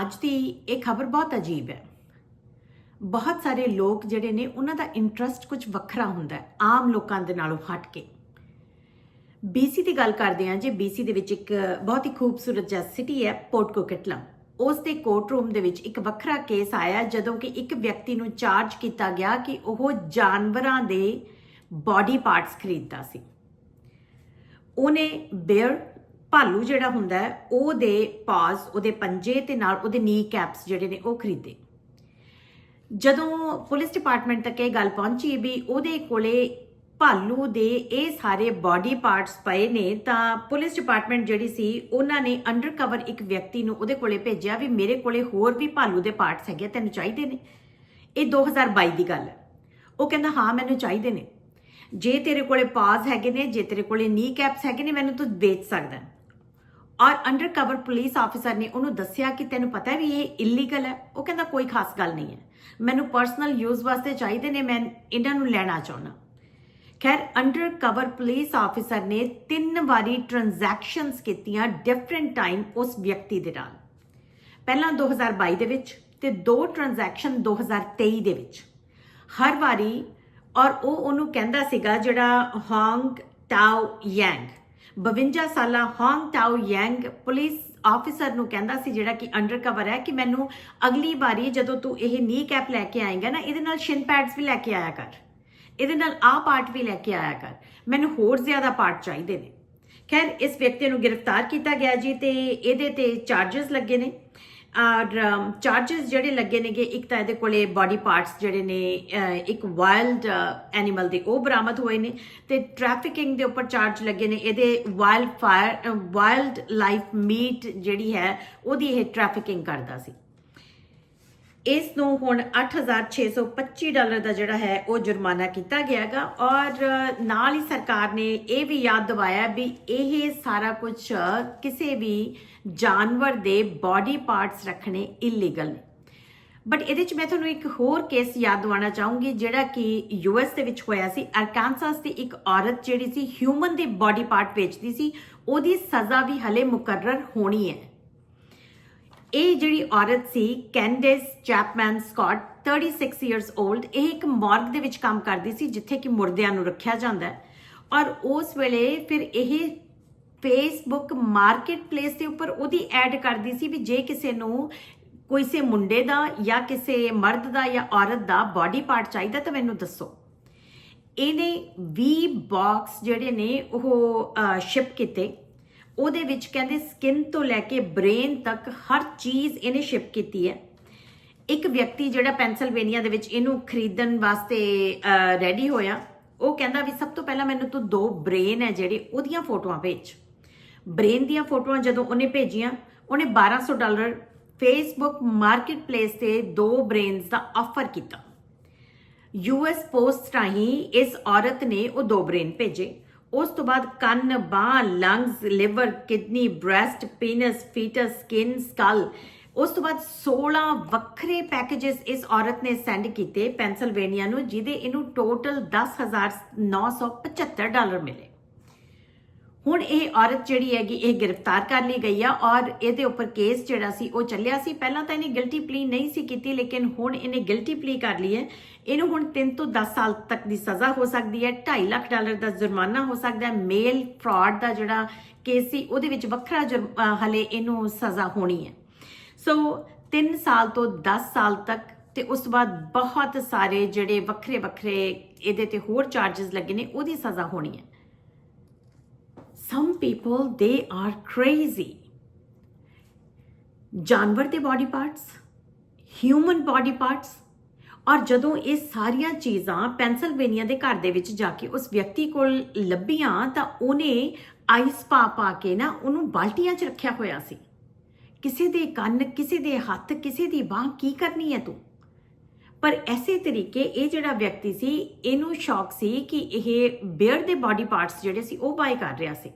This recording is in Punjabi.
ਅੱਜ ਦੀ ਇਹ ਖਬਰ ਬਹੁਤ ਅਜੀਬ ਹੈ। ਬਹੁਤ ਸਾਰੇ ਲੋਕ ਜਿਹੜੇ ਨੇ, ਉਹਨਾਂ ਦਾ ਇੰਟਰਸਟ ਕੁਝ ਵੱਖਰਾ ਹੁੰਦਾ ਹੈ, ਆਮ ਲੋਕਾਂ ਦੇ ਨਾਲੋਂ ਹਟ ਕੇ। BC ਦੀ ਗੱਲ ਕਰਦੇ ਹਾਂ ਜੇ BC ਦੇ ਵਿੱਚ ਇੱਕ ਬਹੁਤ ਹੀ ਖੂਬਸੂਰਤ ਜਿਹਾ ਸਿਟੀ ਹੈ ਪੋਰਟ ਕੋਕਟਲਮ ਉਸ ਦੇ ਕੋਰਟ ਰੂਮ ਦੇ ਵਿੱਚ ਇੱਕ ਵੱਖਰਾ ਕੇਸ ਆਇਆ, ਜਦੋਂ ਕਿ ਇੱਕ ਵਿਅਕਤੀ ਨੂੰ ਚਾਰਜ ਕੀਤਾ ਗਿਆ ਕਿ ਉਹ ਜਾਨਵਰਾਂ ਦੇ ਬਾਡੀ ਪਾਰਟਸ ਖਰੀਦਦਾ ਸੀ। ਉਹਨੇ ਬੇਅਰ ਭਾਲੂ ਜਿਹੜਾ ਹੁੰਦਾ ਹੈ ਉਹਦੇ ਪਾਜ਼ ਉਹਦੇ ਪੰਜੇ ਤੇ ਨਾਲ ਉਹਦੇ ਨੀ ਕੈਪਸ ਜਿਹੜੇ ਨੇ ਉਹ ਖਰੀਦੇ। ਜਦੋਂ ਪੁਲਿਸ ਡਿਪਾਰਟਮੈਂਟ ਤੱਕ ਇਹ ਗੱਲ ਪਹੁੰਚੀ ਵੀ ਉਹਦੇ ਕੋਲੇ ਭਾਲੂ ਦੇ ਇਹ ਸਾਰੇ ਬਾਡੀ ਪਾਰਟਸ ਪਏ ਨੇ ਤਾਂ ਪੁਲਿਸ ਡਿਪਾਰਟਮੈਂਟ ਜਿਹੜੀ ਸੀ ਉਹਨਾਂ ਨੇ ਅੰਡਰ ਕਵਰ ਇੱਕ ਵਿਅਕਤੀ ਨੂੰ ਉਹਦੇ ਕੋਲੇ ਭੇਜਿਆ ਵੀ ਮੇਰੇ ਕੋਲੇ ਹੋਰ ਵੀ ਭਾਲੂ ਦੇ ਪਾਰਟਸ ਹੈਗੇ ਆ, ਤੈਨੂੰ ਚਾਹੀਦੇ ਨੇ। ਇਹ 2022 ਦੀ ਗੱਲ ਹੈ। ਉਹ ਕਹਿੰਦਾ ਹਾਂ ਮੈਨੂੰ ਚਾਹੀਦੇ ਨੇ। ਜੇ ਤੇਰੇ ਕੋਲੇ ਪਾਜ਼ ਹੈਗੇ ਨੇ ਜੇ ਤੇਰੇ ਕੋਲੇ ਨੀ ਕੈਪਸ ਹੈਗੇ ਨੇ ਮੈਨੂੰ ਤੂੰ ਵੇਚ ਸਕਦਾ ਔਰ ਅੰਡਰਕਵਰ ਪੁਲਿਸ ਆਫੀਸਰ ਨੇ ਉਹਨੂੰ ਦੱਸਿਆ ਕਿ ਤੈਨੂੰ ਪਤਾ ਵੀ ਇਹ ਇਲੀਗਲ ਹੈ। ਉਹ ਕਹਿੰਦਾ ਕੋਈ ਖਾਸ ਗੱਲ ਨਹੀਂ ਹੈ। ਮੈਨੂੰ ਪਰਸਨਲ ਯੂਜ਼ ਵਾਸਤੇ ਚਾਹੀਦੇ ਨੇ, ਮੈਂ ਇਹਨਾਂ ਨੂੰ ਲੈਣਾ ਚਾਹੁੰਦਾ। ਖੈਰ ਅੰਡਰਕਵਰ ਪੁਲਿਸ ਆਫੀਸਰ ਨੇ ਤਿੰਨ ਵਾਰੀ ਟ੍ਰਾਂਜੈਕਸ਼ਨਸ ਕੀਤੀਆਂ ਡਿਫਰੈਂਟ ਟਾਈਮ ਉਸ ਵਿਅਕਤੀ ਦੇ ਨਾਲ। ਪਹਿਲਾਂ 2022 ਦੇ ਵਿੱਚ ਤੇ ਦੋ ਟ੍ਰਾਂਜੈਕਸ਼ਨ 2023 ਦੇ ਵਿੱਚ। ਹਰ ਵਾਰੀ ਔਰ ਉਹ ਉਹਨੂੰ ਕਹਿੰਦਾ ਸੀਗਾ ਜਿਹੜਾ ਹਾਂਗ ਟਾਓ ਯੈਂਗ 52 ਸਾਲਾ Hong Tao Yang police officer ਨੂੰ ਕਹਿੰਦਾ ਸੀ ਜਿਹੜਾ ਕਿ ਅੰਡਰ ਕਵਰ ਹੈ ਕਿ ਮੈਨੂੰ ਅਗਲੀ ਵਾਰੀ ਜਦੋਂ ਤੂੰ ਇਹ ਨੀ ਕੈਪ ਲੈ ਕੇ ਆਏਗਾ ਨਾ, ਇਹਦੇ ਨਾਲ ਸ਼ਿਨ ਪੈਡਸ ਵੀ ਲੈ ਕੇ ਆਇਆ ਕਰ। ਇਹਦੇ ਨਾਲ ਆ ਪਾਰਟ ਵੀ ਲੈ ਕੇ ਆਇਆ ਕਰ। ਮੈਨੂੰ ਹੋਰ ਜ਼ਿਆਦਾ ਪਾਰਟ ਚਾਹੀਦੇ ਨੇ। ਖੈਰ, ਇਸ ਵਿਅਕਤੀ ਨੂੰ ਗ੍ਰਿਫਤਾਰ ਕੀਤਾ ਗਿਆ ਜੀ ਤੇ ਇਹਦੇ ਤੇ ਚਾਰजेस ਲੱਗੇ ਨੇ। ਔਰ ਚਾਰजेस ਜਿਹੜੇ ਲੱਗੇ ਨੇਗੇ, ਇੱਕ ਤਾਂ ਇਹਦੇ ਕੋਲੇ ਬਾਡੀ ਪਾਰਟਸ ਜਿਹੜੇ ਨੇ ਇੱਕ ਵਾਈਲਡ ਐਨੀਮਲ ਦੇ ਉਹ ਬਰਾਮਦ ਹੋਏ ਨੇ ਤੇ ਟ੍ਰੈਫਿਕਿੰਗ ਦੇ ਉੱਪਰ ਚਾਰਜ ਲੱਗੇ ਨੇ, ਇਹਦੇ wild fire wild life meat ਜਿਹੜੀ ਹੈ, ਉਹਦੀ ਇਹ ਟ੍ਰੈਫਿਕਿੰਗ ਕਰਦਾ ਸੀ। ਇਸ ਨੂੰ ਹੁਣ 8625 ਡਾਲਰ ਦਾ ਜਿਹੜਾ ਹੈ ਉਹ ਜੁਰਮਾਨਾ ਕੀਤਾ ਗਿਆਗਾ ਔਰ ਨਾਲ ਹੀ ਸਰਕਾਰ ਨੇ ਇਹ ਵੀ ਯਾਦ ਦਿਵਾਇਆ ਵੀ ਇਹ ਸਾਰਾ ਕੁਝ ਕਿਸੇ ਵੀ ਜਾਨਵਰ ਦੇ ਬਾਡੀ ਪਾਰਟਸ ਰੱਖਣੇ ਇਲੀਗਲ ਨੇ। ਬਟ ਇਹਦੇ ਚ ਮੈਂ ਤੁਹਾਨੂੰ ਇੱਕ ਹੋਰ ਕੇਸ ਯਾਦ ਦਿਵਾਉਣਾ ਚਾਹੂੰਗੀ, ਜਿਹੜਾ ਕਿ ਯੂਐਸ ਦੇ ਵਿੱਚ ਹੋਇਆ ਸੀ। ਅਰਕਾਨਸਾਸ ਦੀ ਇੱਕ ਔਰਤ ਜਿਹੜੀ ਸੀ ਹਿਊਮਨ ਦੇ ਬਾਡੀ ਪਾਰਟ ਵੇਚਦੀ ਸੀ, ਉਹਦੀ ਸਜ਼ਾ ਵੀ ਹਲੇ ਮੁਕਰਰ ਹੋਣੀ ਹੈ। ਇਹ ਜਿਹੜੀ ਔਰਤ ਸੀ, Candace Chapman Scott 36 years old ਇਹ ਇੱਕ ਮਾਰਗ ਦੇ ਵਿੱਚ ਕੰਮ ਕਰਦੀ ਸੀ, ਜਿੱਥੇ ਕਿ ਮੁਰਦਿਆਂ ਨੂੰ ਰੱਖਿਆ ਜਾਂਦਾ ਹੈ। ਔਰ ਉਸ ਵੇਲੇ ਫਿਰ ਇਹ ਫੇਸਬੁੱਕ ਮਾਰਕੀਟ ਪਲੇਸ ਦੇ ਉੱਪਰ ਉਹਦੀ ਐਡ ਕਰਦੀ ਸੀ ਵੀ ਜੇ ਕਿਸੇ ਨੂੰ ਕਿਸੇ ਮੁੰਡੇ ਦਾ ਜਾਂ ਕਿਸੇ ਮਰਦ ਦਾ ਜਾਂ ਔਰਤ ਦਾ ਬਾਡੀ ਪਾਰਟ ਚਾਹੀਦਾ ਤਾਂ ਮੈਨੂੰ ਦੱਸੋ। ਇਹਨੇ 20 ਬਾਕਸ ਜਿਹੜੇ ਨੇ ਉਹ ਸ਼ਿਪ ਕੀਤੇ। ਉਹਦੇ ਵਿੱਚ ਕਹਿੰਦੇ ਸਕਿਨ ਤੋਂ ਲੈ ਕੇ ਬ੍ਰੇਨ ਤੱਕ ਹਰ ਚੀਜ਼ ਇਹਨੇ ਸ਼ਿਪ ਕੀਤੀ ਹੈ। ਇੱਕ ਵਿਅਕਤੀ ਜਿਹੜਾ ਪੈਨਸਿਲਵੇਨੀਆ ਦੇ ਵਿੱਚ ਇਹਨੂੰ ਖਰੀਦਣ ਵਾਸਤੇ ਰੈਡੀ ਹੋਇਆ, ਉਹ ਕਹਿੰਦਾ ਵੀ ਸਭ ਤੋਂ ਪਹਿਲਾਂ ਮੈਨੂੰ ਤੂੰ ਦੋ ਬ੍ਰੇਨ ਹੈ ਜਿਹੜੇ ਉਹਦੀਆਂ ਫੋਟੋਆਂ ਭੇਜ। ਬ੍ਰੇਨ ਦੀਆਂ ਫੋਟੋਆਂ ਜਦੋਂ ਉਹਨੇ ਭੇਜੀਆਂ, ਉਹਨੇ 1200 ਡਾਲਰ ਫੇਸਬੁੱਕ ਮਾਰਕੀਟ ਪਲੇਸ ਤੇ ਦੋ ਬ੍ਰੇਨਸ ਦਾ ਆਫਰ ਕੀਤਾ। ਯੂਐਸ ਪੋਸਟ ਰਾਹੀਂ ਇਸ ਔਰਤ ਨੇ ਉਹ ਦੋ ਬ੍ਰੇਨ ਭੇਜੇ। ਉਸ ਤੋਂ ਬਾਅਦ ਕੰਨ, ਬਾਹ lungs liver kidney breast penis feet skin skull ਉਸ ਤੋਂ ਬਾਅਦ 16 ਵੱਖਰੇ ਪੈਕੇजेस ਇਸ ਔਰਤ ਨੇ ਸੈਂਡ ਕੀਤੇ ਪੈਨਸਿਲਵੇਨੀਆ ਨੂੰ, ਜਿਹਦੇ ਇਹਨੂੰ ਟੋਟਲ 10975 ਡਾਲਰ ਮਿਲੇ। ਹੁਣ ਇਹ ਔਰਤ ਜਿਹੜੀ ਹੈਗੀ, ਇਹ ਗ੍ਰਿਫਤਾਰ ਕਰ ਲਈ ਗਈ ਆ ਔਰ ਇਹਦੇ ਉੱਪਰ ਕੇਸ ਜਿਹੜਾ ਸੀ, ਉਹ ਚੱਲਿਆ ਸੀ। ਪਹਿਲਾਂ ਤਾਂ ਇਹਨੇ ਗਿਲਟੀ ਪਲੀ ਨਹੀਂ ਸੀ ਕੀਤੀ, ਲੇਕਿਨ ਹੁਣ ਇਹਨੇ ਗਿਲਟੀ ਪਲੀ ਕਰ ਲਈ ਹੈ। ਇਹਨੂੰ ਹੁਣ 3 ਤੋਂ 10 ਸਾਲ ਤੱਕ ਦੀ ਸਜ਼ਾ ਹੋ ਸਕਦੀ ਹੈ 2.5 ਲੱਖ ਡਾਲਰ ਦਾ ਜੁਰਮਾਨਾ ਹੋ ਸਕਦਾ ਹੈ, ਮੇਲ ਫਰਾਡ ਦਾ ਜਿਹੜਾ ਕੇਸ ਸੀ, ਉਹਦੇ ਵਿੱਚ ਵੱਖਰਾ ਜੁਰਮ- ਅਹ ਹਲੇ ਇਹਨੂੰ ਸਜ਼ਾ ਹੋਣੀ ਹੈ। ਸੋ 3 ਸਾਲ ਤੋਂ 10 ਸਾਲ ਤੱਕ ਤੇ ਉਸ ਤੋਂ ਬਾਅਦ ਬਹੁਤ ਸਾਰੇ ਜਿਹੜੇ ਵੱਖਰੇ ਵੱਖਰੇ ਇਹਦੇ ਤੇ ਹੋਰ ਚਾਰजेस ਲੱਗੇ ਨੇ, ਉਹਦੀ ਸਜ਼ਾ ਹੋਣੀ ਹੈ। Some people they are crazy ਜਾਨਵਰ ਦੇ body parts human body parts ਔਰ ਜਦੋਂ ਇਹ ਸਾਰੀਆਂ ਚੀਜ਼ਾਂ ਪੈਨਸਿਲਵੇਨੀਆ ਦੇ ਘਰ ਦੇ ਵਿੱਚ ਜਾ ਕੇ ਉਸ ਵਿਅਕਤੀ ਕੋਲ ਲੱਭੀਆਂ ਤਾਂ ਉਹਨੇ ਆਈਸ ਪਾ ਪਾ ਕੇ ਨਾ ਉਹਨੂੰ ਬਾਲਟੀਆਂ 'ਚ ਰੱਖਿਆ ਹੋਇਆ ਸੀ। ਕਿਸੇ ਦੇ ਕੰਨ, ਕਿਸੇ ਦੇ ਹੱਥ, ਕਿਸੇ ਦੀ ਬਾਹ ਕੀ ਕਰਨੀ ਹੈ ਤੂੰ? ਪਰ ਐਸੇ ਤਰੀਕੇ ਇਹ ਜਿਹੜਾ ਵਿਅਕਤੀ ਸੀ, ਇਹਨੂੰ ਸ਼ੌਕ ਸੀ ਕਿ ਇਹ ਬੇਅਰ ਦੇ ਬਾਡੀ ਪਾਰਟਸ ਜਿਹੜੇ ਸੀ ਉਹ ਬਾਏ ਕਰ ਰਿਹਾ ਸੀ।